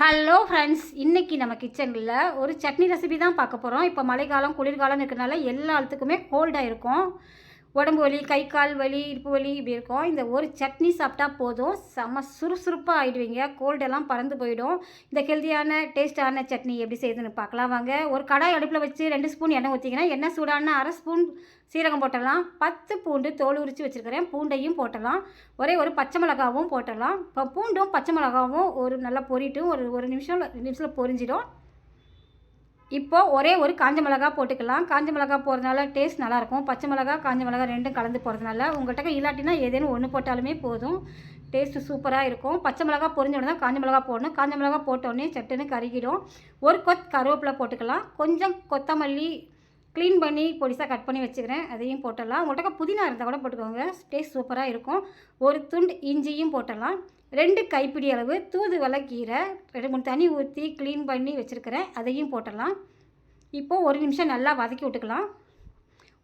Hello friends இன்றைக்கி நம்ம கிச்சனில் ஒரு சட்னி ரெசிபி தான் பார்க்க போகிறோம் இப்போ மழைக்காலம் குளிர்காலம் இருக்கிறனால எல்லாத்துக்குமே கோல்டாக இருக்கும். உடம்பு வலி கை கால் வலி இடுப்பு வலி இப்படி இருக்கும். இந்த ஒரு சட்னி சாப்பிட்டா போதும். செம்ம சுறுசுறுப்பாக ஆகிடுவீங்க கோல்டெல்லாம் பறந்து போயிடும். இந்த ஹெல்த்தியான டேஸ்ட்டான சட்னி எப்படி செய்யுதுன்னு பார்க்கலாம் வாங்க. ஒரு கடாய் அடுப்பில் வச்சு ரெண்டு ஸ்பூன் எண்ணெய் ஊற்றிங்கன்னா எண்ணெய் சூடான அரை ஸ்பூன் சீரகம் போட்டலாம் பத்து பூண்டு தோல் உரித்து வச்சுருக்கிறேன். பூண்டையும் போட்டலாம் ஒரே ஒரு பச்சை மிளகாவும் போட்டலாம் இப்போ பூண்டும் பச்சை மிளகாவும் ஒரு நல்லா பொரிட்டும். ஒரு ஒரு நிமிஷம் ரெண்டு நிமிஷத்தில் பொரிஞ்சிடும். இப்போ ஒரே ஒரு காஞ்ச மிளகா போட்டுக்கலாம். காஞ்ச மிளகா போகிறதுனால டேஸ்ட் நல்லாயிருக்கும். பச்சை மிளகா காஞ்ச மிளகா ரெண்டும் கலந்து போகிறதுனால உங்கள்கிட்ட இல்லாட்டினா ஏதேனும் ஒன்று போட்டாலுமே போதும். டேஸ்ட்டு சூப்பராக இருக்கும். பச்சை மிளகா பொரிஞ்ச உடனே காஞ்ச மிளகா போடணும். காஞ்ச மிளகா போட்டோடனே சட்டுன்னு கருகிடும். ஒரு கொத் கருவேப்பிலை போட்டுக்கலாம். கொஞ்சம் கொத்தமல்லி க்ளீன் பண்ணி பொடிசாக கட் பண்ணி வச்சுக்கிறேன். அதையும் போட்டுடலாம். உங்கள்கிட்ட புதினா இருந்தால் கூட போட்டுக்கோங்க. டேஸ்ட் சூப்பராக இருக்கும். ஒரு துண்டு இஞ்சியும் போட்டுடலாம். ரெண்டு கைப்பிடி அளவு தூதுவளை கீரை ரெண்டு மூணு தண்ணி ஊற்றி க்ளீன் பண்ணி வச்சுருக்கிறேன். அதையும் போட்டுடலாம். இப்போது ஒரு நிமிஷம் நல்லா வதக்கி விட்டுக்கலாம்.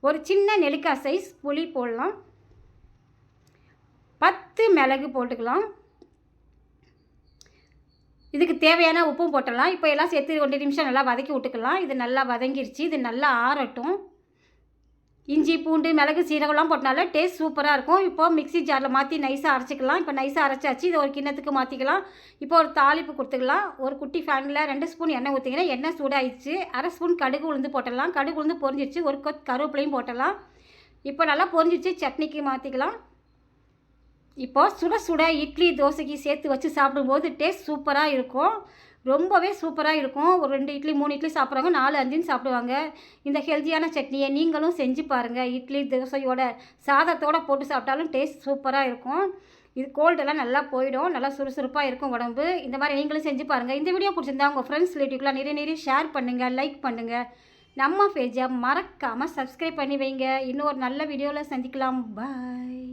ஒரு சின்ன நெல்லிக்காய் சைஸ் புளி போடலாம். பத்து மிளகு போட்டுக்கலாம். இதுக்கு தேவையான உப்பும் போட்டலாம் இப்போ எல்லாம் சேர்த்து ரெண்டு நிமிஷம் நல்லா வதக்கி விட்டுக்கலாம். இது நல்லா வதங்கிருச்சு. இது நல்லா ஆறட்டும். இஞ்சி பூண்டு மிளகு சீரகம்லாம் போட்டனால டேஸ்ட் சூப்பராக இருக்கும். இப்போ மிக்ஸி ஜாரில் மாற்றி நைஸாக அரைச்சிக்கலாம். இப்போ நைஸாக அரைச்சாச்சு. இதை ஒரு கிண்ணத்துக்கு மாற்றிக்கலாம் இப்போ ஒரு தாளிப்பு கொடுத்துக்கலாம். ஒரு குட்டி ஃபேனில் ரெண்டு ஸ்பூன் எண்ணெய் ஊற்றிங்கன்னா எண்ணெய் சூடாயிடுச்சு. அரை ஸ்பூன் கடுகு உளுந்து போட்டலாம் கடுகு உளுந்து பொரிஞ்சிச்சு ஒரு கொத் கருவேப்பிலையும் போட்டலாம் இப்போ நல்லா பொரிஞ்சிச்சு சட்னிக்கு மாற்றிக்கலாம் இப்போது சுட சுட இட்லி தோசைக்கு சேர்த்து வச்சு சாப்பிடும்போது டேஸ்ட் சூப்பராக இருக்கும். ரொம்பவே சூப்பராக இருக்கும். ஒரு ரெண்டு இட்லி மூணு இட்லி சாப்பிட்றாங்க நாலு அஞ்சுன்னு சாப்பிடுவாங்க. இந்த ஹெல்த்தியான சட்னியை நீங்களும் செஞ்சு பாருங்கள் இட்லி தோசையோட சாதத்தோடு போட்டு சாப்பிட்டாலும் டேஸ்ட் சூப்பராக இருக்கும். இது கோல்டெல்லாம் நல்லா போயிடும். நல்லா சுறுசுறுப்பாக இருக்கும் உடம்பு. இந்த மாதிரி நீங்களும் செஞ்சு பாருங்கள் இந்த வீடியோ பிடிச்சிருந்தா உங்கள் ஃப்ரெண்ட்ஸ் ரிலேட்டிவ்லாம் நிறைய நிறைய ஷேர் பண்ணுங்கள் லைக் பண்ணுங்கள் நம்ம பேஜை மறக்காமல் சப்ஸ்கிரைப் பண்ணி வைங்க. இன்னும் ஒரு நல்ல வீடியோவில் சந்திக்கலாம். பாய்